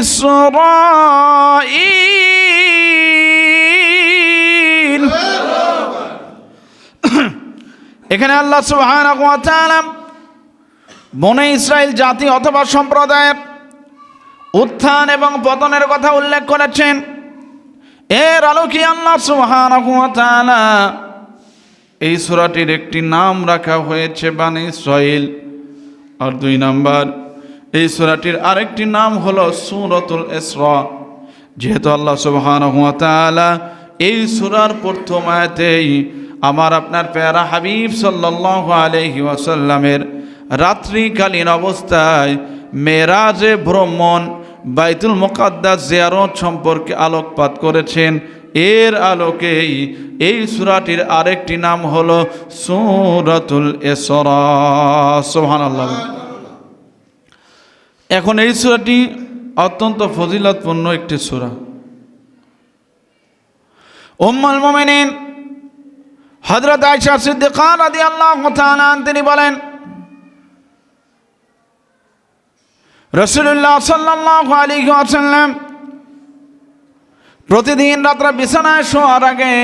ইসরাঈল এখানে আল্লাহ সুবহানাহু ওয়া তাআলা বনে ইসরায়েল জাতি অথবা সম্প্রদায়ের উত্থান এবং পতনের কথা উল্লেখ করেছেন। এর আলোকে আল্লাহ সুবহানাহু ওয়া তাআলা এই সূরাটির একটি নাম রাখা হয়েছে, বানি ইসরাইল। আর দুই নাম্বার এই সূরাটির আরেকটি নাম হলো সুরতুল ইসরা। যেহেতু আল্লাহ সুবহানাহু ওয়া এই সূরার প্রথম আয়াতেই আমার আপনার পেয়ারা হাবিব সাল্লাল্লাহু আলাইহি ওয়াসাল্লামের রাত্রিকালীন অবস্থায় মেরাজে ভ্রমণ বাইতুল মুকাদ্দাস জিয়ারত সম্পর্কে আলোকপাত করেছেন। এর আলোকেই এই সূরাটির আরেকটি নাম হলো সূরাতুল ইসরা। সুবহানাল্লাহ। এখন এই সূরাটি অত্যন্ত ফজিলতপূর্ণ একটি সূরা। উম্মুল মুমিনিন হযরত আয়েশা সিদ্দিকা রাদিয়াল্লাহু তাআলা তিনি বলেন রসুল্লাহ সাল্লাহ আলী আসাল্লাম প্রতিদিন রাত্রে বিছানায় শোয়ার আগে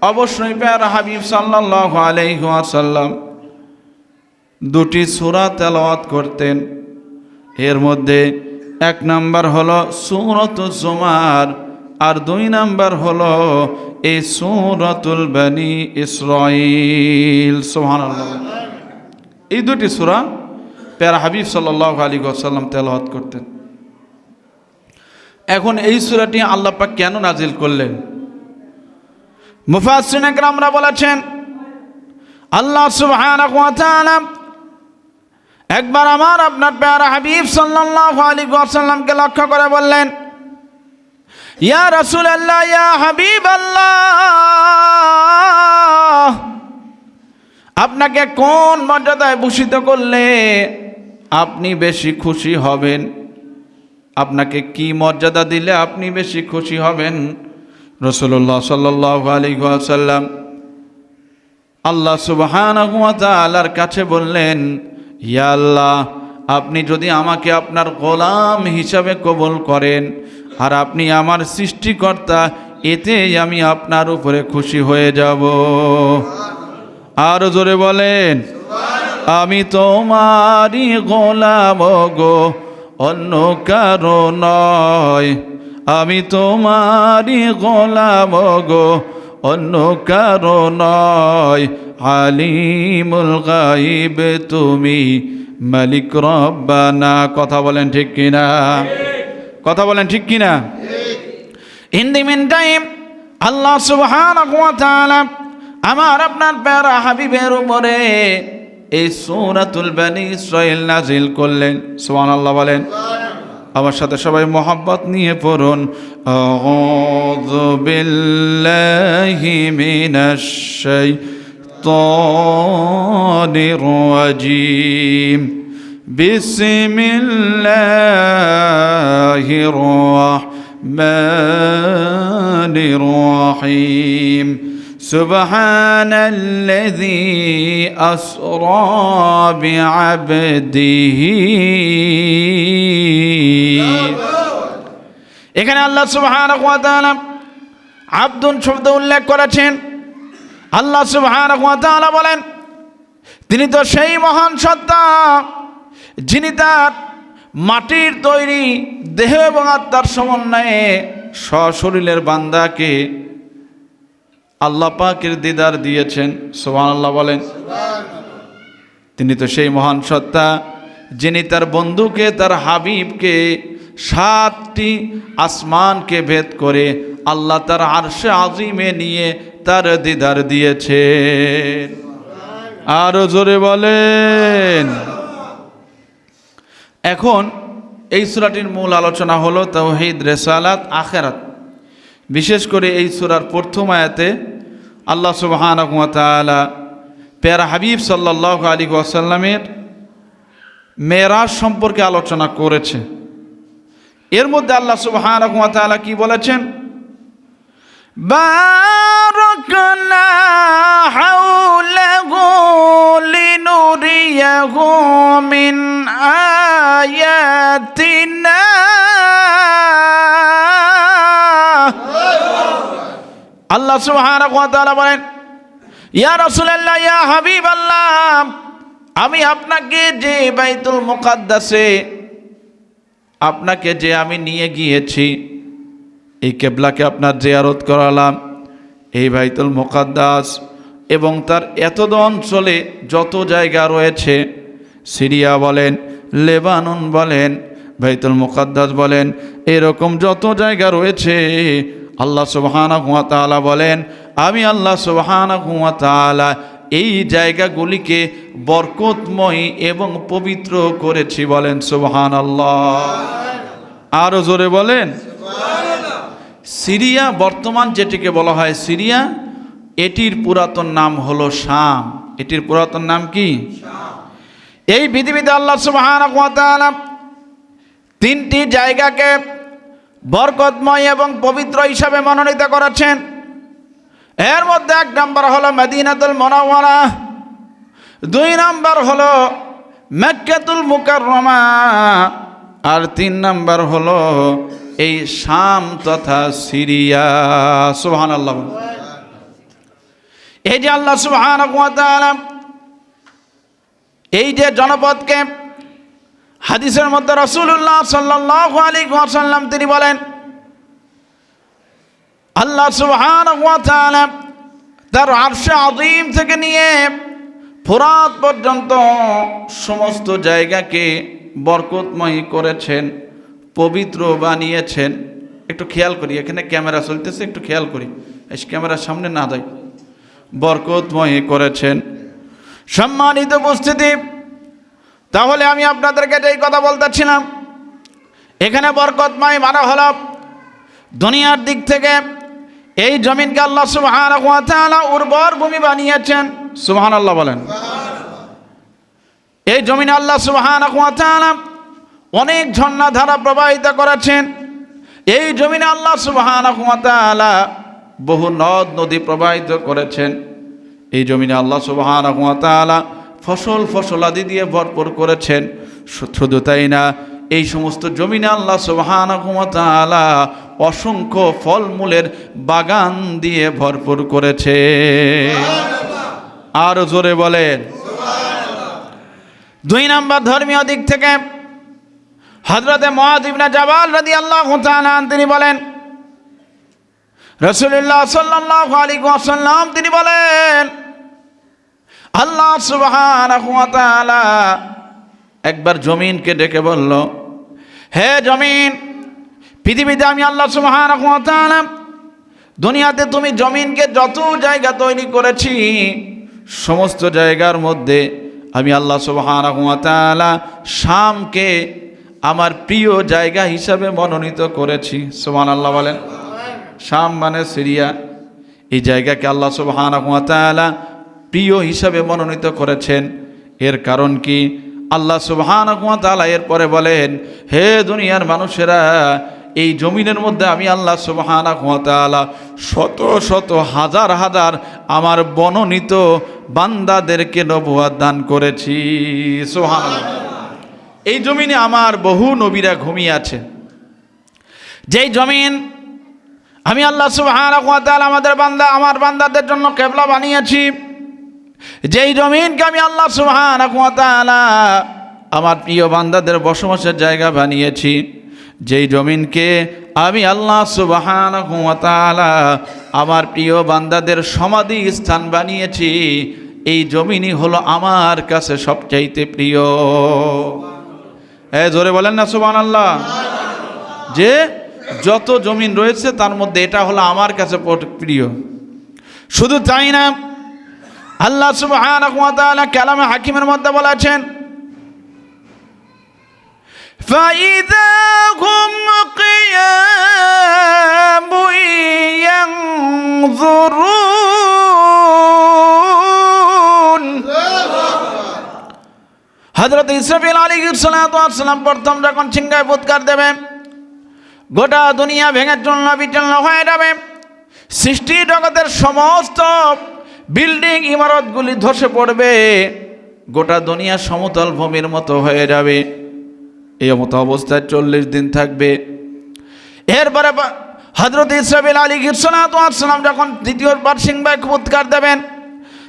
অবশ্যই প্যার হাবিব সাল্লাহ আলাইহি আসাল্লাম দুটি সুরা তেলাওয়াত করতেন। এর মধ্যে এক নাম্বার হলো সুরত জুমার আর দুই নাম্বার হলো এই সুরতুল বানি ইসরাইল সুবহানাল্লাহ। এই দুটি সূরা প্যারা হাবিব সাল্লাহ আলী সাল্লাম তেলাওয়াত করতেন। এখন এই সুরাটি আল্লাহ পাক কেন নাজিল করলেন? মুফাসসিরিন একরামরা বলেছেন, আল্লাহ তাআলা একবার আমার আপনার প্যারা হাবিব সাল্লাল্লাহু আলাইহি ওয়াসাল্লামকে লক্ষ্য করে বললেন, ইয়া রাসূলুল্লাহ, ইয়া হাবিব আল্লাহ আপনাকে কোন মর্যাদায় ভূষিত করলে আপনি বেশি খুশি হবেন? আপনাকে কি মর্যাদা দিলে আপনি বেশি খুশি হবেন? রসুল্লাহ সাল্লাহ আলী সাল্লাম আল্লাহ সুবহান আল্লাহর কাছে বললেন ইয়া আল্লাহ, আপনি যদি আমাকে আপনার গোলাম হিসাবে কবল করেন, আর আপনি আমার সৃষ্টিকর্তা, এতেই আমি আপনার উপরে খুশি হয়ে যাব। আরও জোরে বলেন, আমি তোমারই গোলাম গো, অন্য কারও নয়। আমি তোমারই গোলাম গো, অন্য কারও নয়। আলিমুল গাইব তুমি, মালিক রব্বানা। কথা বলেন ঠিক কিনা? কথা বলেন ঠিক কিনা? ইন দি মিন টাইম আল্লাহ সুবহানাহু ওয়া তাআলা আমার আপনার প্যারা হাবিবের উপরে এই সূরাতুল বানি ইসরাইল নাজিল করলেন। সুবহানাল্লাহ বলেন, আমার সাথে সবাই মোহাব্বত নিয়ে পড়ুন। আউযু বিল্লাহি মিনাশ শাইতানির রাজিম বিসমিল্লাহির রাহমানির রহিম سبحان الذي أسرى بعبده এখানে আল্লাহ সুবহানাহু ওয়া তাআলা আব্দুন শব্দ উল্লেখ করেছেন আল্লাহ তাআলা বলেন, তিনি তো সেই মহান সত্তা যিনি তার মাটির তৈরি দেহ এবং আত্মার সমন্বয়ে সশরীরের বান্দাকে আল্লাহ পাকের দিদার দিয়েছেন। সোহান আল্লাহ বলেন, তিনি তো সেই মহান সত্তা যিনি তার বন্ধুকে, তার হাবিবকে, সাতটি আসমানকে ভেদ করে আল্লাহ তার আরশে আজিমে নিয়ে তার দিদার দিয়েছেন। আরও জোরে বলেন। এখন এই সুরাটির মূল আলোচনা হলো তৌহিদ, রেসালাত, আখেরাত। বিশেষ করে এই সুরার প্রথম আয়াতে আল্লাহ তাআলা পেয়ারা হাবিব সাল্লাল্লাহু আলাইহি ওয়াসাল্লামের মেরাজ সম্পর্কে আলোচনা করেছে। এর মধ্যে আল্লাহ সুবহানাহু ওয়া কি বলেছেন? باركنا حوله لنريه من آياتنا আল্লাহ সুবহানাহু ওয়া তাআলা বলেন, ইয়া রাসূলুল্লাহ, ইয়া হাবিবাল্লাহ, আমি আপনাকে যে বাইতুল মুকাদ্দাসে, আপনাকে যে আমি নিয়ে গিয়েছি এই কেবলাকে আপনার জিয়ারত করালাম। এই বাইতুল মুকাদ্দাস এবং তার এতদ অঞ্চলে যত জায়গা রয়েছে, সিরিয়া বলেন, লেবানন বলেন, বাইতুল মুকাদ্দাস বলেন, এরকম যত জায়গা রয়েছে, আল্লাহ সুবহানাহু ওয়া তাআলা বলেন, আমি আল্লাহ সুবহানাহু ওয়া তাআলা এই জায়গাগুলিকে বরকতময় এবং পবিত্র করেছি বলেন সুবহানাল্লাহ। আরও জোরে বলেন সিরিয়া, বর্তমান যেটিকে বলা হয় সিরিয়া, এটির পুরাতন নাম হলো শাম। এটির পুরাতন নাম কি? এই পৃথিবীতে আল্লাহ সুবহানাহু তিনটি জায়গাকে বরকতময় এবং পবিত্র হিসাবে মনোনীত করেছেন। এর মধ্যে এক নম্বর হলো মদিনাতুল মোনাওয়ারা, দুই নম্বর হলো মেক্কাতুল মুকাররমা, আর তিন নম্বর হলো এই শাম তথা সিরিয়া। সুবহানাল্লাহ। এই যে আল্লাহ ওয়া এই যে জনপদকে হাদিসের মধ্যে রসুল্লাহ সাল্লাহ আলী ওয়াসাল্লাম তিনি বলেন, আল্লাহ তাআলা তার আরশে আযীম থেকে নিয়ে ফোরাত পর্যন্ত সমস্ত জায়গাকে বরকতময় করেছেন। পবিত্র বানিয়েছেন। একটু খেয়াল করি, এখানে ক্যামেরা চলতেছে, একটু খেয়াল করি। এই ক্যামেরার সামনে না দেয় বরকতময় করেছেন। সম্মানিত উপস্থিতি, তাহলে আমি আপনাদেরকে যেই কথা বলতেছিলাম এখানে বরকতময় মানে হলো দুনিয়ার দিক থেকে এই জমিনকে আল্লাহ তাআলা উর্বর ভূমি বানিয়েছেন। সুবহানাল্লাহ বলেন। এই জমিন আল্লাহ তাআলা অনেক ঝর্ণা ধারা প্রবাহিত করেছেন। এই জমিনে আল্লাহ তাআলা বহু নদ, নদী প্রবাহিত করেছেন। এই জমিনে আল্লাহ সুবহানাহু ওয়া তাআলা ফসল, ফসলাদি দিয়ে ভরপুর করেছেন। শুধু তাই না, এই সমস্ত জমিনে আল্লাহ তাআলা অসংখ্য ফলমূলের বাগান দিয়ে ভরপুর করেছে আর জোরে বলেন। দুই নাম্বার ধর্মীয় দিক থেকে হজরতে মহাদ ইবনে জাবাল রাদিয়াল্লাহু তাআলা তিনি বলেন রসুল্লাহ সাল্লাল্লাহু আলাইহি ওয়াসাল্লাম, তিনি বলেন, আল্লাহ তাআলা একবার জমিনকে ডেকে বলল, হে জমিন, পৃথিবীতে আমি আল্লাহ সুবহানাহু ওয়া দুনিয়াতে তুমি জমিনকে যত জায়গা তৈরি করেছি, সমস্ত জায়গার মধ্যে আমি আল্লাহ তাআলা শামকে আমার প্রিয় জায়গা হিসাবে মনোনীত করেছি। সোমান আল্লাহ বলেন, শাম মানে সিরিয়া। এই জায়গাকে আল্লাহ সুবহানাহু ওয়া প্রিয় হিসাবে মনোনীত করেছেন। এর কারণ কি? আল্লাহ সুবহানাহু ওয়া তাআলা এরপরে বলেন, হে দুনিয়ার মানুষেরা, এই জমিনের মধ্যে আমি আল্লাহ সুবহানাহু ওয়া তাআলা শত শত হাজার হাজার আমার বননীত বান্দাদেরকে নবুয়াদ দান করেছি। সুবহানাল্লাহ। এই জমিনে আমার বহু নবীরা ঘুমিয়ে আছে। যেই জমিন আমি আল্লাহ তাআলা আমাদের বান্দা, আমার বান্দাদের জন্য কেবলা বানিয়েছি, যেই জমিনকে আমি আল্লাহ তাআলা আমার প্রিয় বান্দাদের বসবাসের জায়গা বানিয়েছি, যেই জমিনকে আমি আল্লাহ তাআলা আমার প্রিয় বান্দাদের সমাধি স্থান বানিয়েছি, এই জমিনই হলো আমার কাছে সবচাইতে প্রিয়। হ্যাঁ জোরে বলেন না সুবহানাল্লাহ যে যত জমিন রয়েছে তার মধ্যে এটা হলো আমার কাছে প্রিয় শুধু তাই না আল্লাহ সুবহানাহু ওয়া তাআলা কালামে হাকিমের মধ্যে বলেছেন فإذا هم قيام ينظرون হজরত ইসরাফিল আলী সালাম প্রথম যখন সিংহায় ফুৎকার দেবে, গোটা দুনিয়া ভেঙে চূর্ণ বিচূর্ণ হয়ে যাবে। সৃষ্টি জগতের সমস্ত বিল্ডিং, ইমারতগুলি ধসে পড়বে। গোটা দুনিয়া সমতল ভূমির মতো হয়ে যাবে। এই মতো অবস্থায় চল্লিশ দিন থাকবে। এরপরে হজরত ইসরাবিল আলী গিরসালাম যখন দ্বিতীয়বার সিংবাই উৎকার দেবেন,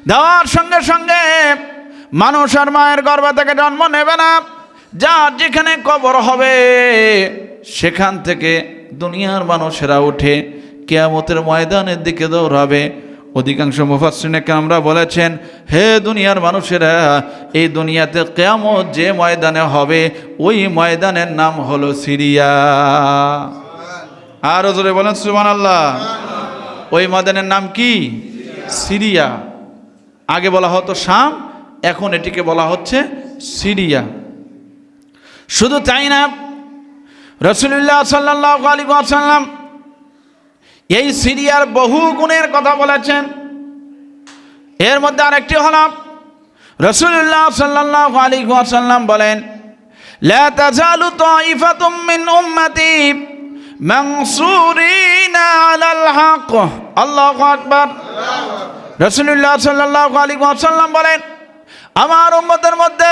দেওয়ার সঙ্গে সঙ্গে মানুষ আর মায়ের গর্ভ থেকে জন্ম নেবে না। যা যেখানে কবর হবে, সেখান থেকে দুনিয়ার মানুষেরা উঠে কেয়ামতের ময়দানের দিকে দৌড়াবে। অধিকাংশ মুফাসিনেকে আমরা বলেছেন, হে দুনিয়ার মানুষেরা, এই দুনিয়াতে কেয়ামত যে ময়দানে হবে, ওই ময়দানের নাম হলো সিরিয়া। আরও জোরে বলেন সুমান আল্লাহ ওই ময়দানের নাম কি? সিরিয়া। আগে বলা হতো শাম এখন এটিকে বলা হচ্ছে সিরিয়া শুধু তাই না রসুল্লাহ সাল্লাহ আলী সাল্লাম এই সিরিয়ার বহু গুণের কথা বলেছেন এর মধ্যে আরেকটি হল রসুল্লাহ সাল্লাহ আলী সাল্লাম বলেন لا تزال طائفة من أمتي منصورين على الحق الله أكبر রসুল্লাহ সাল্লাহ আলী সাল্লাম বলেন আমার উম্মতের মধ্যে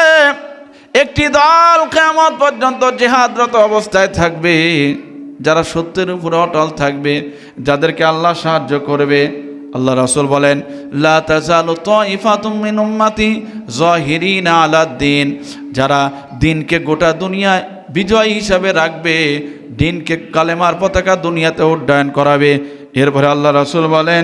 একটি দল কেমন পর্যন্ত জেহাদরত অবস্থায় থাকবে, যারা সত্যের উপরে অটল থাকবে, যাদেরকে আল্লাহ সাহায্য করবে। আল্লাহ রাসুল বলেন, লা তাজালু তাইফাতুম উম্মতি আলাদ্দিন যারা দিনকে গোটা দুনিয়ায় বিজয় হিসাবে রাখবে দিনকে কালেমার পতাকা দুনিয়াতে উড্ডয়ন করাবে। এরপরে আল্লাহ রাসুল বলেন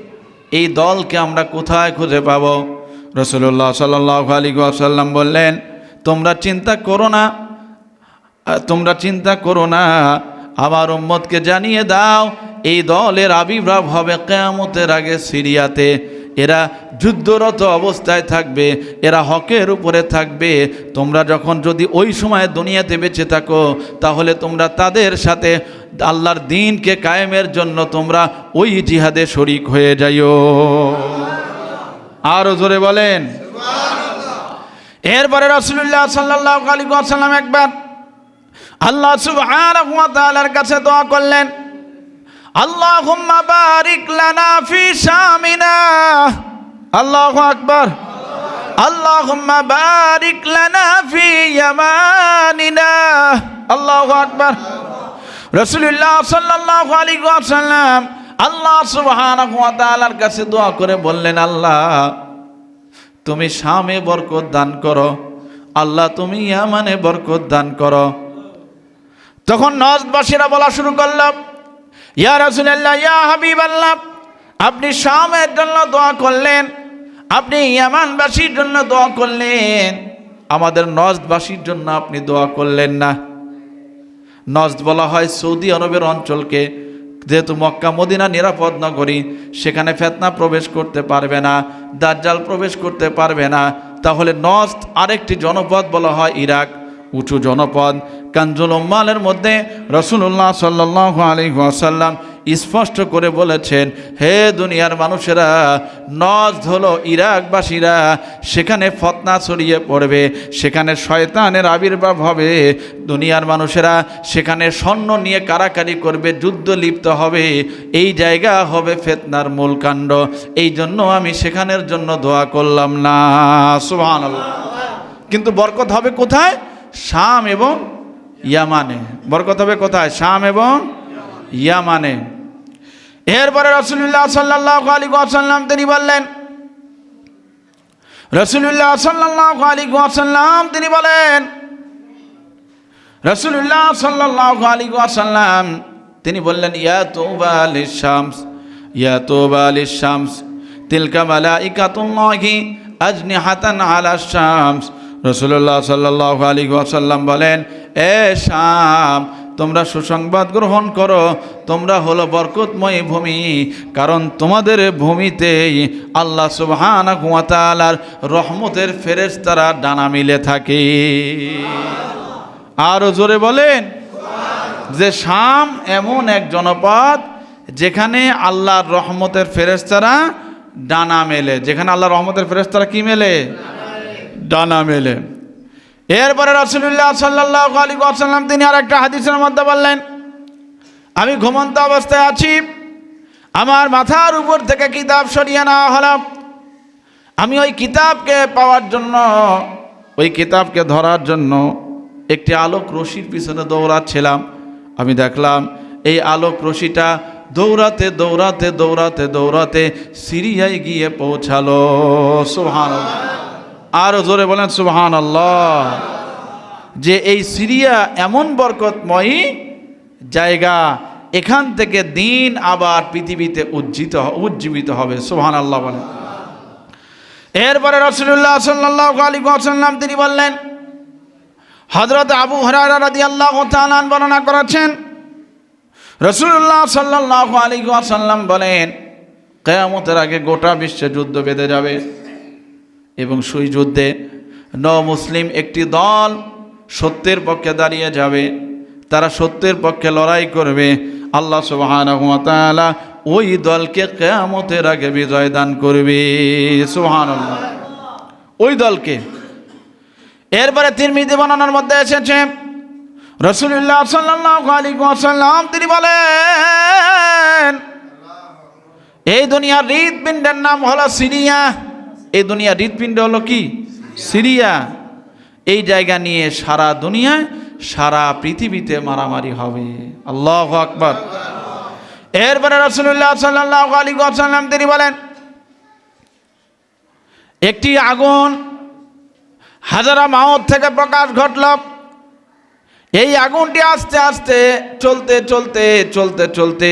এই দলকে আমরা কোথায় খুঁজে পাব? রসুল্লাহ সাল্লাহ আলী সাল্লাম বললেন, তোমরা চিন্তা করো না তোমরা চিন্তা করো না। আমার উম্মতকে জানিয়ে দাও, এই দলের আবির্ভাব হবে কেয়ামতের আগে সিরিয়াতে। এরা যুদ্ধরত অবস্থায় থাকবে, এরা হকের উপরে থাকবে। তোমরা যখন যদি ওই সময় দুনিয়াতে বেঁচে থাকো, তাহলে তোমরা তাদের সাথে আল্লাহর দিনকে কায়েমের জন্য তোমরা ওই জিহাদে শরিক হয়ে যাইও। আরও জোরে বলেন। এরপরে রসুল্লাহ সাল্লাহ আলী একবার আল্লাহ তাআলার কাছে দোয়া করলেন, আল্লাহুম্মা বারিক লানা ফি শামিনা। আল্লাহু আকবার। আল্লাহুম্মা বারিক লানা ফি ইয়ামানিনা। আল্লাহু আকবার। রাসূলুল্লাহ সাল্লাল্লাহু আলাইহি ওয়াসাল্লাম আল্লাহ সুবহানাহু ওয়া তাআলার কাছে দোয়া করে বললেন, আল্লাহ, তুমি শামে বরকত দান করো। আল্লাহ, তুমি ইয়ামানে বরকত দান করো। তখন নজবাসীরা বলা শুরু করলাম ইয়া রাসূলুল্লাহ, ইয়া হাবিবাল্লাহ, আপনি শামের জন্য দোয়া করলেন আপনি ইয়ামানবাসীর জন্য দোয়া করলেন। আমাদের নজবাসীর জন্য আপনি দোয়া করলেন না। নজদ বলা হয় সৌদি আরবের অঞ্চলকে, যেহেতু মক্কা, মদিনা নিরাপদ নগরী, সেখানে ফেতনা প্রবেশ করতে পারবে না, দাজ্জাল প্রবেশ করতে পারবে না। তাহলে নজদ আরেকটি জনপদ বলা হয় ইরাক, উঁচু জনপদ। কাঞ্জুল উম্মালের মধ্যে রসুল্লাহ সাল্লাহ আলী ওয়াসাল্লাম স্পষ্ট করে বলেছেন, হে দুনিয়ার মানুষেরা, নজ হলো ইরাকবাসীরা, সেখানে ফতনা ছড়িয়ে পড়বে, সেখানে শয়তানের আবির্ভাব হবে। দুনিয়ার মানুষেরা, সেখানে স্বর্ণ নিয়ে কারাকারি করবে, যুদ্ধ লিপ্ত হবে। এই জায়গা হবে ফেতনার মূল কাণ্ড। এই জন্য আমি সেখানের জন্য দোয়া করলাম না। সুহান কিন্তু বরকত হবে কোথায়? শাম এবং ইয়ামানে। বরকত হবে কোথায়? শাম এবং ইয়ামানে এরপরে রসুল্লাহ সাল্লাহ আলী সাল্লাম তিনি বললেন রসুল্লাহ সাল্লাহ আলী সাল্লাম তিনি বলেন রসুল্লাহ সাল্লাহ আলী সাল্লাম তিনি বললেন, ইয়া তোবা আলী শামস ইয়া তোবা আলী শামস তিলকা মালা ইকাতুল্লাহি আজনি হাতান আলা শামস। রসুল্লাহ সাল্লাহ আলী সাল্লাম বলেন, এ শাম তোমরা সুসংবাদ গ্রহণ করো, তোমরা হলো বরকতময় ভূমি, কারণ তোমাদের ভূমিতেই আল্লাহ সুবহানা কুয়াতালার রহমতের ফেরেস তারা ডানা মিলে থাকে। আরও জোরে বলেন, যে শাম এমন এক জনপদ যেখানে আল্লাহর রহমতের ফেরেস্তারা ডানা মেলে। যেখানে আল্লাহর রহমতের ফেরেস্তারা কি মেলে? ডানা মেলে। এরপরে রসুল্লাহ সাল্লাহ আলী আসাল্লাম তিনি আর একটা হাদিসের মধ্যে বললেন, আমি ঘুমন্ত অবস্থায় আছি, আমার মাথার উপর থেকে কিতাব সরিয়ে নেওয়া হলো। আমি ওই কিতাবকে পাওয়ার জন্য, ওই কিতাবকে ধরার জন্য একটি আলোক রশির পিছনে দৌড়াচ্ছিলাম। আমি দেখলাম, এই আলোক রশিটা দৌড়াতে দৌড়াতে দৌড়াতে দৌড়াতে সিরিয়ায় গিয়ে পৌঁছালো। সুহান আরও জোরে বলেন সুহান আল্লাহ যে এই সিরিয়া এমন বরকতময়ী জায়গা, এখান থেকে দিন আবার পৃথিবীতে উজ্জিত উজ্জীবিত হবে সুহান আল্লাহ বলেন। এরপরে রসুল্লাহ সাল্লাহ আলী সাল্লাম তিনি বললেন হজরত আবু হরারা আল্লাহ তালান বর্ণনা করেছেন রসুল্লাহ সাল্লাহ আলী সাল্লাম বলেন, কেয়ামতের আগে গোটা বিশ্বে যুদ্ধ বেঁধে যাবে। এবং সেই যুদ্ধে ন মুসলিম একটি দল সত্যের পক্ষে দাঁড়িয়ে যাবে। তারা সত্যের পক্ষে লড়াই করবে। আল্লাহ সুবাহানা ওই দলকে কেয়ামতের আগে বিজয় দান করবে। সুহান ওই দলকে। এরপরে তিরমিদি বর্ণনার মধ্যে এসেছে রসুল্লাহ সাল্লাম তিনি বলেন, এই দুনিয়ার হৃদপিণ্ডের নাম হলো সিরিয়া। এই দুনিয়ার হৃদপিণ্ড হলো কি? সিরিয়া। এই জায়গা নিয়ে সারা দুনিয়ায় সারা পৃথিবীতে মারামারি হবে। আল্লাহ আকবর। এরপরে রসুল্লাহ সাল্লাহ আলী সাল্লাম তিনি বলেন, একটি আগুন হাজারা মাওত থেকে প্রকাশ ঘটল। এই আগুনটি আস্তে আস্তে চলতে চলতে চলতে চলতে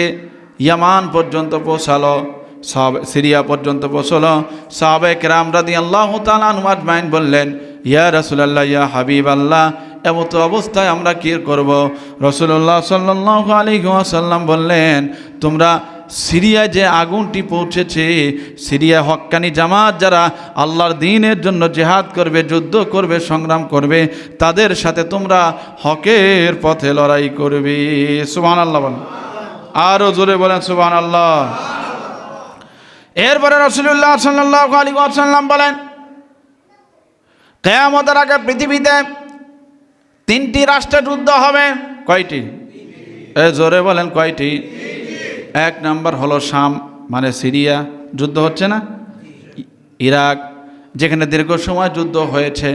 ইয়ামান পর্যন্ত পৌঁছালো। সব সিরিয়া পর্যন্ত পৌঁছলো। সাবেক রাম রাদি আল্লাহ তালান বললেন, ইয়া রসুলাল্লাহ, ইয়া হাবিব আল্লাহ এমতো অবস্থায় আমরা কী করব? রসুল্লাহ সাল্লাহ আলী সাল্লাম বললেন, তোমরা সিরিয়ায় যে আগুনটি পৌঁছেছে সিরিয়া হক্কানি জামাত যারা আল্লাহর দিনের জন্য জেহাদ করবে, যুদ্ধ করবে, সংগ্রাম করবে, তাদের সাথে তোমরা হকের পথে লড়াই করবে। সুবান আল্লাহ বলেন। আরও জোরে বলেন সুবান আল্লাহ এরপরে রসুল্লাহ সাল্লাহ আলী সাল্লাম বলেন, কেয়ামতের আগে পৃথিবীতে তিনটি রাষ্ট্রে যুদ্ধ হবে। কয়টি? এ জোরে বলেন, কয়টি? এক নম্বর হলো শাম মানে সিরিয়া, যুদ্ধ হচ্ছে না? ইরাক, যেখানে দীর্ঘ সময় যুদ্ধ হয়েছে।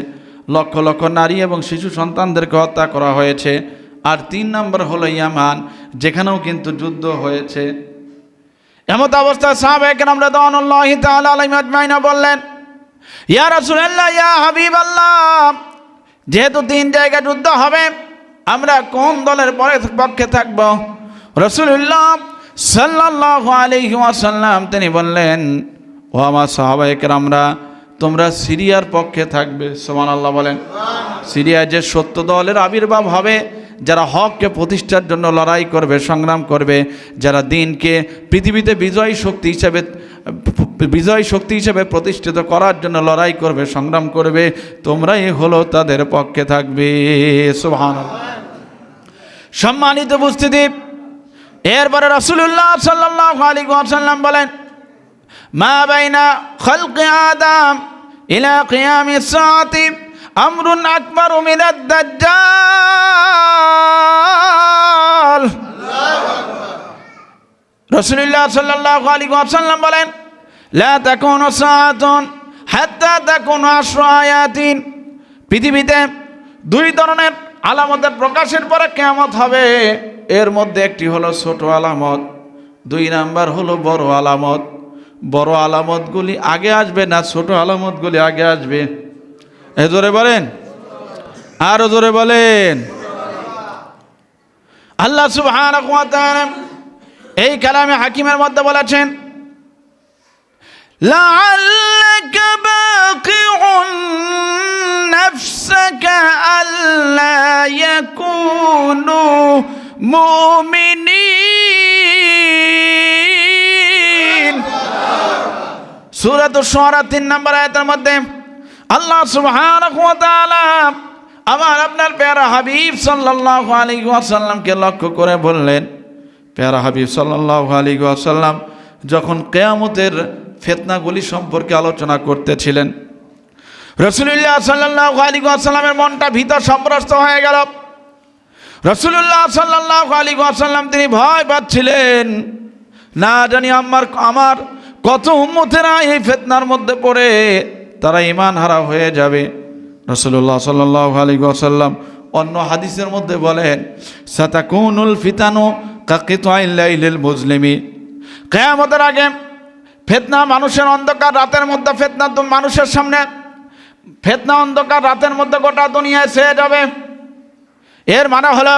লক্ষ লক্ষ নারী এবং শিশু সন্তানদেরকে হত্যা করা হয়েছে। আর তিন নম্বর হলো ইয়ামান, যেখানেও কিন্তু যুদ্ধ হয়েছে। এমত অবস্থায় সাহাবেক আমরা দনুল্লাহ তালাইনা বললেন, ইয়া ইয়া যেহেতু তিন জায়গায় যুদ্ধ হবে, আমরা কোন দলের পরে পক্ষে থাকব? রসুল্লাহ সাল্লাহ আলহি আসাল্লাম তিনি বললেন, ও আমার সাহাবাহিকের আমরা তোমরা সিরিয়ার পক্ষে থাকবে। সোমান আল্লাহ বলেন, সিরিয়ায় যে সত্য দলের আবির্ভাব হবে যারা হককে প্রতিষ্ঠার জন্য লড়াই করবে, সংগ্রাম করবে, যারা দিনকে পৃথিবীতে বিজয়ী শক্তি হিসেবে, বিজয় শক্তি হিসেবে প্রতিষ্ঠিত করার জন্য লড়াই করবে, সংগ্রাম করবে, তোমরাই হলো তাদের পক্ষে থাকবে। সুহান সম্মানিত উপস্থিতি, এরপরে রসুল্লাহ সাল্লাহ আলী সাল্লাম বলেন, মা বাইনা খলকে আদাম ইলা কিয়ামি সাতি। আমরুন আকবর মিনাদ দাজ্জাল। রসুল্লাহ সাল্লাহ আলী সাল্লাম বলেন, লা তাকুন সাআতুন হাত্তা তাকুন আশরা আয়াতিন। পৃথিবীতে দুই ধরনের আলামতের প্রকাশের পরে কেমত হবে। এর মধ্যে একটি হলো ছোট আলামত, দুই নাম্বার হলো বড় আলামত। বড় আলামতগুলি আগে আসবে না ছোট আলামতগুলি আগে আসবে? এ জোরে বলেন আরো জোরে বলেন আল্লাহ সুবহানাহু ওয়া তাআলা এই কালামে হাকিমের মধ্যে বলেছেন لعلك باقع نفسك ألا يكونوا মুমিনিন সূরাত শুআরা 3 নম্বর আয়াতের মধ্যে আল্লাহ সুবহানাহু ওয়া তাআলা আমার আপনার প্যারা হাবিব সাল্লাল্লাহু আলাইহি ওয়াসাল্লামকে লক্ষ্য করে বললেন, প্যারা হাবিব সাল্লাহ আলী আসাল্লাম যখন কেয়ামতের ফেতনাগুলি সম্পর্কে আলোচনা করতেছিলেন রসুল্লাহ সাল্লাহ আলী আসাল্লামের মনটা ভিতর সম্প্রস্ত হয়ে গেল। রসুল্লাহ সাল্লাহ আলী আসাল্লাম তিনি ভয় পাচ্ছিলেন, না জানি আমার আমার কত উম্মতেরা এই ফেতনার মধ্যে পড়ে তারা ইমান হারা হয়ে যাবে। রসুল্লাহ সাল্লাহ আলী আসাল্লাম অন্য হাদিসের মধ্যে বলেন, সাতাকুনুল ফিতানো কাকিত আইল্লাইল মুসলিমি কেয়ামতের আগে ফেতনা মানুষের অন্ধকার রাতের মধ্যে ফেতনা মানুষের সামনে ফেতনা অন্ধকার রাতের মধ্যে গোটা দুনিয়ায় ছেয়ে যাবে। এর মানে হলো,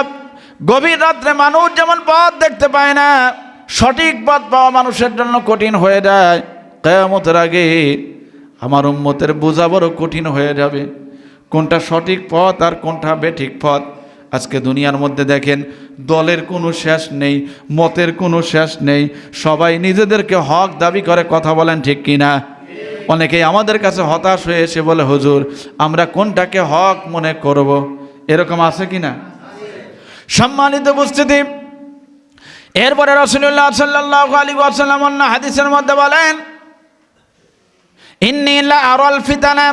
গভীর রাত্রে মানুষ যেমন পথ দেখতে পায় না, সঠিক পথ পাওয়া মানুষের জন্য কঠিন হয়ে যায়। কেয়ামতের আগে আমার উম্মতের বোঝা বড় কঠিন হয়ে যাবে। কোনটা সঠিক পথ আর কোনটা বেঠিক পথ? আজকে দুনিয়ার মধ্যে দেখেন, দলের কোনো শেষ নেই, মতের কোনো শেষ নেই। সবাই নিজেদেরকে হক দাবি করে কথা বলেন ঠিক কিনা অনেকেই আমাদের কাছে হতাশ হয়ে এসে বলে, হুজুর, আমরা কোনটাকে হক মনে করব? এরকম আছে কি না? সম্মানিত উপস্থিতি, এরপরে রসুল্লাহ সাল্লাহ আলী আসাল্লাম হাদিসের মধ্যে বলেন আরল ফিতানা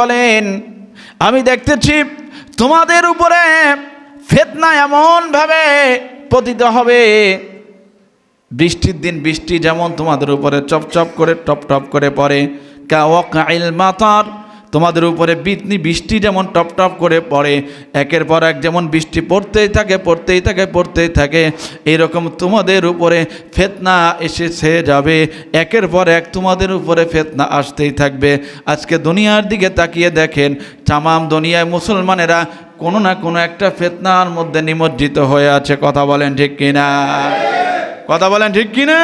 বলেন, আমি দেখতেছি তোমাদের উপরে ফেতনা এমনভাবে পতিত হবে, বৃষ্টির দিন বৃষ্টি যেমন তোমাদের উপরে চপচপ করে টপ টপ করে পড়ে। কাইল মাতার তোমাদের উপরে বিতনি বৃষ্টি যেমন টপ টপ করে পড়ে, একের পর এক যেমন বৃষ্টি পড়তেই থাকে পড়তেই থাকে পড়তেই থাকে, এরকম তোমাদের উপরে ফেতনা এসে ছেয়ে যাবে, একের পর এক তোমাদের উপরে ফেতনা আসতেই থাকবে। আজকে দুনিয়ার দিকে তাকিয়ে দেখেন, তামাম দুনিয়ায় মুসলমানেরা কোনো না কোনো একটা ফেতনার মধ্যে নিমজ্জিত হয়ে আছে। কথা বলেন ঠিক কিনা? কথা বলেন ঠিক কিনা?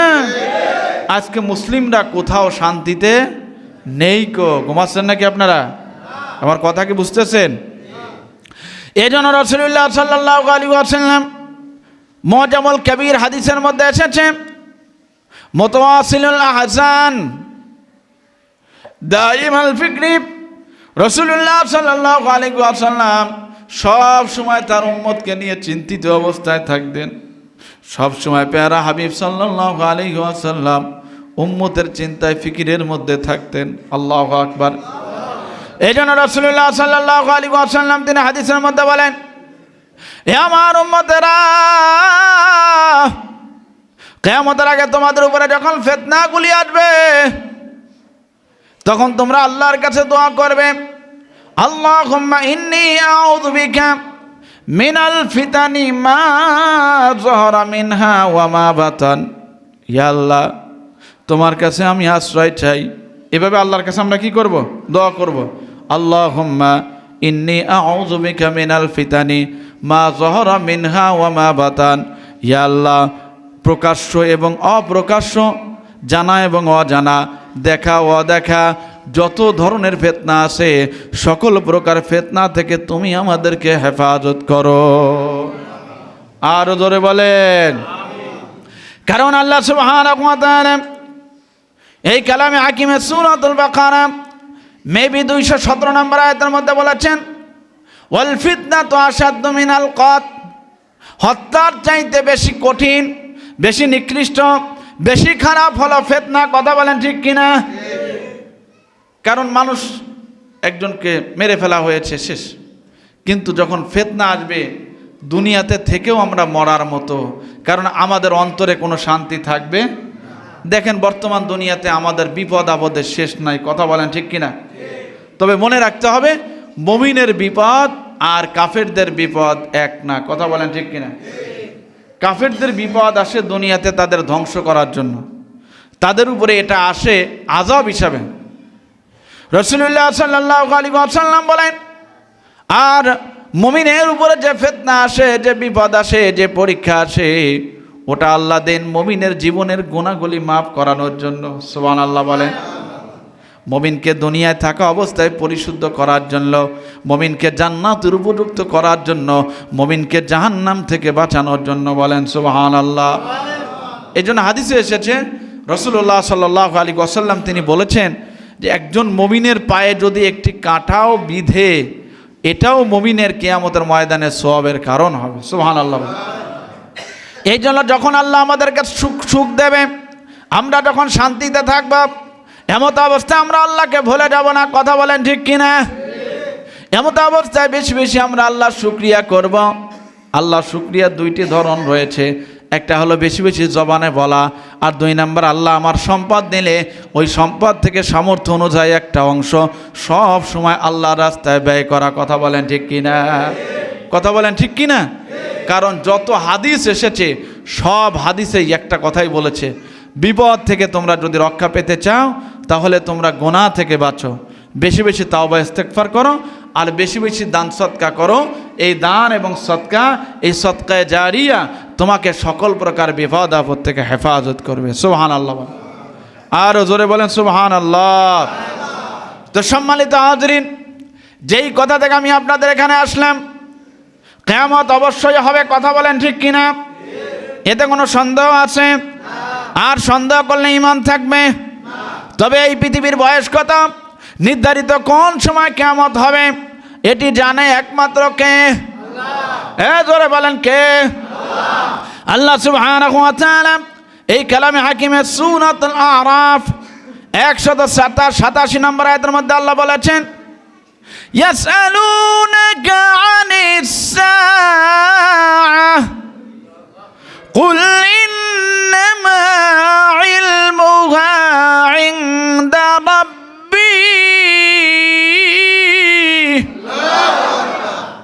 আজকে মুসলিমরা কোথাও শান্তিতে নেই কো ঘুমাচ্ছেন নাকি আপনারা? আমার কথা কি বুঝতেছেন? এই জন্য রসুল্লাহ সাল্লাহ আলী আসাল্লাম মজামল কবির হাদিসের মধ্যে এসেছে, মোতওয়াসিলুল হাসান দাইম আল ফিকরি। রসুল্লাহ সাল্লাহ আলী আসাল্লাম সব সময় তার উম্মতকে নিয়ে চিন্তিত অবস্থায় থাকতেন। সব সময় পেয়ারা হাবিব সাল্লাহ আলী আসাল্লাম উম্মতের চিন্তায়, ফিকিরের মধ্যে থাকতেন। আল্লাহ আকবার। এই জন্য রসুল্লাহ সাল্লাহ আলী আসাল্লাম তিনি হাদিসের মধ্যে বলেন আমার উম্মতেরা, কেয়ামতের আগে তোমাদের উপরে যখন ফেতনাগুলি আসবে, তখন তোমরা আল্লাহর কাছে দোয়া করবে। আল্লাহ ফিতানি মা মিনহা ইয়া আল্লাহ তোমার কাছে আমি আশ্রয় চাই। এভাবে আল্লাহর কাছে আমরা কি করব? দোয়া করব। আল্লাহ হুম্মা ইন্নি আউযু বিকা মিনাল ফিতানি, মা জহরা মিনহা ওয়া মা বাতান। ইয়া আল্লাহ, প্রকাশ্য এবং অপ্রকাশ্য, জানা এবং অজানা, দেখা অদেখা, যত ধরনের ফেতনা আছে, সকল প্রকার ফেতনা থেকে তুমি আমাদেরকে হেফাজত করো। আরও ধরে বলেন। কারণ আল্লাহ সুবহানাহু ওয়া তাআলা এই কালামে হাকিমে সূরাতুল বাকারা মেবি দুইশো সতেরো নম্বর আয়াতের মধ্যে বলেছেন, ওয়াল ফিতনা তো আসাদ্দ মিনাল কত হত্যার চাইতে বেশি কঠিন, বেশি নিকৃষ্ট, বেশি খারাপ হলো ফেতনা, কথা বলেন ঠিক কিনা? কারণ মানুষ একজনকে মেরে ফেলা হয়েছে শেষ। কিন্তু যখন ফেতনা আসবে, দুনিয়াতে থেকেও আমরা মরার মতো, কারণ আমাদের অন্তরে কোনো শান্তি থাকবে দেখেন বর্তমান দুনিয়াতে আমাদের বিপদ আপদের শেষ নাই, কথা বলেন ঠিক কিনা? তবে মনে রাখতে হবে, মমিনের বিপদ আর কাফেরদের বিপদ এক না, কথা বলেন ঠিক কিনা? কাফেরদের বিপদ আসে দুনিয়াতে তাদের ধ্বংস করার জন্য। তাদের উপরে এটা আসে আজাব হিসাবে। রসুল্লাহ সাল্লাহ আলী আসাল্লাম বলেন, আর মমিনের উপরে যে ফেতনা আসে, যে বিপদ আসে, যে পরীক্ষা আসে ওটা আল্লাহ দেন মমিনের জীবনের গুণাগুলি মাফ করানোর জন্য সোবান আল্লাহ বলেন। মমিনকে দুনিয়ায় থাকা অবস্থায় পরিশুদ্ধ করার জন্য, মমিনকে জান্নাতের উপযুক্ত করার জন্য, মমিনকে জাহান্নাম থেকে বাঁচানোর জন্য বলেন সোবাহান আল্লাহ এই জন্য হাদিসে এসেছে রসুল্লাহ সাল্লাহ আলী ওসাল্লাম তিনি বলেছেন যে একজন মমিনের পায়ে যদি একটি কাঁটাও বিধে, এটাও মমিনের কেয়ামতের ময়দানে সবের কারণ হবে সুহান আল্লাহ এই জন্য যখন আল্লাহ আমাদেরকে সুখ সুখ দেবে, আমরা যখন শান্তিতে থাকব, এমত অবস্থায় আমরা আল্লাহকে ভুলে যাব না। কথা বলেন ঠিক কিনা? এমত অবস্থায় বেশি বেশি আমরা আল্লাহ শুক্রিয়া করব। আল্লাহ শুক্রিয়ার দুইটি ধরন রয়েছে। একটা হলো বেশি বেশি জবানে বলা, আর দুই নাম্বার আল্লাহ আমার সম্পদ দিলে ওই সম্পদ থেকে সামর্থ্য অনুযায়ী একটা অংশ সব সময় আল্লাহর রাস্তায় ব্যয় করা। কথা বলেন ঠিক কিনা? কথা বলেন ঠিক কিনা? কারণ যত হাদিস এসেছে, সব হাদিসেই একটা কথাই বলেছে, বিপদ থেকে তোমরা যদি রক্ষা পেতে চাও, তাহলে তোমরা গোনা থেকে বাঁচো। বেশি বেশি তাওবা ইস্তেকফার করো, আর বেশি বেশি দান সৎকা করো। এই দান এবং সৎকা, এই সৎকায় জারিয়া তোমাকে সকল প্রকার বিপদ আপদ থেকে হেফাজত করবে। সুবহান আল্লাহ। আরও জোরে বলেন সুবহান আল্লাহ তো সম্মানিত হাজরিন, যেই কথা থেকে আমি আপনাদের এখানে আসলাম কেয়ামত অবশ্যই হবে, কথা বলেন ঠিক কিনা? এতে কোনো সন্দেহ আছে? আর সন্দেহ করলে ইমান থাকবে। তবে এই পৃথিবীর বয়স কত নির্ধারিত কোন সময় কেয়ামত হবে, এটি জানে একমাত্র কে? এ জোরে বলেন কে? আল্লাহ সুবহানাহু এই কালামে হাকিমের সুনাতুল আরাফ একশত সাতাশ, সাতাশি নম্বর আয়াতের মধ্যে আল্লাহ বলেছেন يسألونك عن الساعة قل إنما علمها عند ربي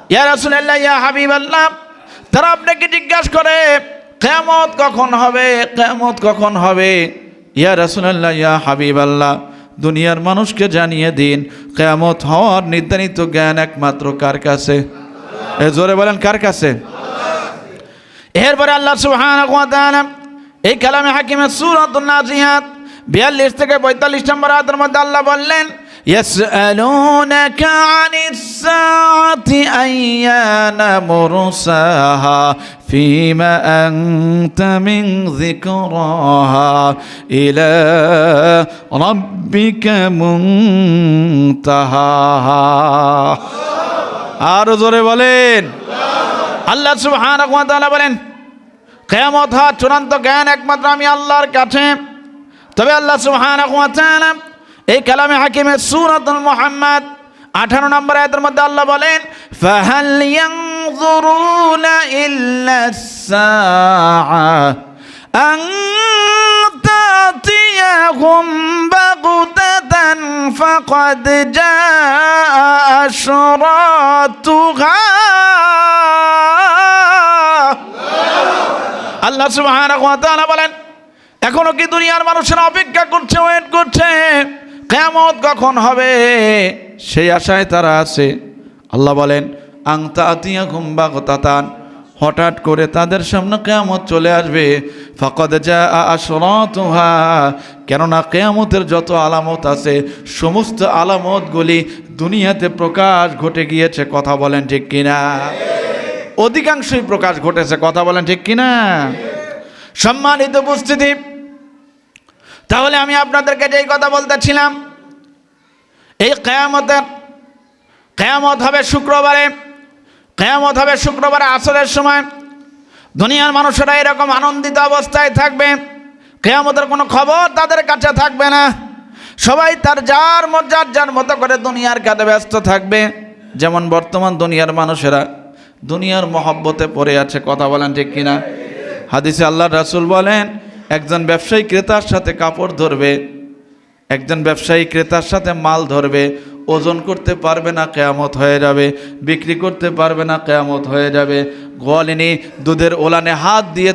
ইয়া রাসূলুল্লাহ ইয়া হাবিবাল্লাহ তারা আপনাকে জিজ্ঞাসা করে কিয়ামত কখন হবে কিয়ামত কখন হবে ইয়া রাসূলুল্লাহ ইয়া হাবিবাল্লাহ দুনিয়ার মানুষকে জানিয়ে দিন কেয়ামত হওয়ার নির্ধারিত জ্ঞান একমাত্র কার কাছে? এ জোরে বলেন, কার কাছে? এরপরে আল্লাহ তাআলা এই কালামে হাকিমের সূরাতুন নাজিয়াত 42 থেকে 45 নম্বর আয়াতের মধ্যে আল্লাহ বললেন يسألونك عن الساعة أيان مرساها فيما أنت من ذكراها إلى ربك منتهاها আরো জোরে বলেন আল্লাহ সুবহানাহু ওয়া তাআলা বলেন কিয়ামত হওয়ার চূড়ান্ত জ্ঞান একমাত্র আমি আল্লাহর কাছে তবে আল্লাহ সুবহানাহু ওয়া তাআলা এই কালামে হাকিমের সুরত মোহাম্মদ, আঠারো নম্বর আয়তের মধ্যে আল্লাহ বলেন আল্লাহ সুবহানাহু বলেন, এখনও কি দুনিয়ার মানুষেরা অপেক্ষা করছে, ওয়েট করছে? কেয়ামত কখন হবে? সেই আশায় তারা আছে। আল্লাহ বলেন, আংতা আতিয়া ঘুম্বা তাতান হঠাৎ করে তাদের সামনে কেয়ামত চলে আসবে। ফকদ যা আসরতুহা কেননা কেয়ামতের যত আলামত আছে, সমস্ত আলামতগুলি দুনিয়াতে প্রকাশ ঘটে গিয়েছে। কথা বলেন ঠিক কিনা? অধিকাংশই প্রকাশ ঘটেছে। কথা বলেন ঠিক কিনা? সম্মানিত উপস্থিতি তাহলে আমি আপনাদেরকে যেই কথা বলতেছিলাম, এই কেয়ামতের, কেয়ামত হবে শুক্রবারে, কেয়ামত হবে শুক্রবারে আসরের সময়, দুনিয়ার মানুষেরা এরকম আনন্দিত অবস্থায় থাকবে, কেয়ামতের কোনো খবর তাদের কাছে থাকবে না। সবাই তার যার মর্যার যার মতো করে দুনিয়ার কাজে ব্যস্ত থাকবে। যেমন বর্তমান দুনিয়ার মানুষেরা দুনিয়ার মহব্বতে পড়ে আছে, কথা বলেন ঠিক কিনা? হাদিসে আল্লাহ রাসূল বলেন একজন ব্যবসায়ী ক্রেতার সাথে কাপড় ধরবে, একজন ব্যবসায়ী ক্রেতার সাথে মাল ধরবে, ওজন করতে পারবে না, কেয়ামত হয়ে যাবে, বিক্রি করতে পারবে না, কেয়ামত হয়ে যাবে। গোয়ালিনী দুধের ওলানে হাত দিয়ে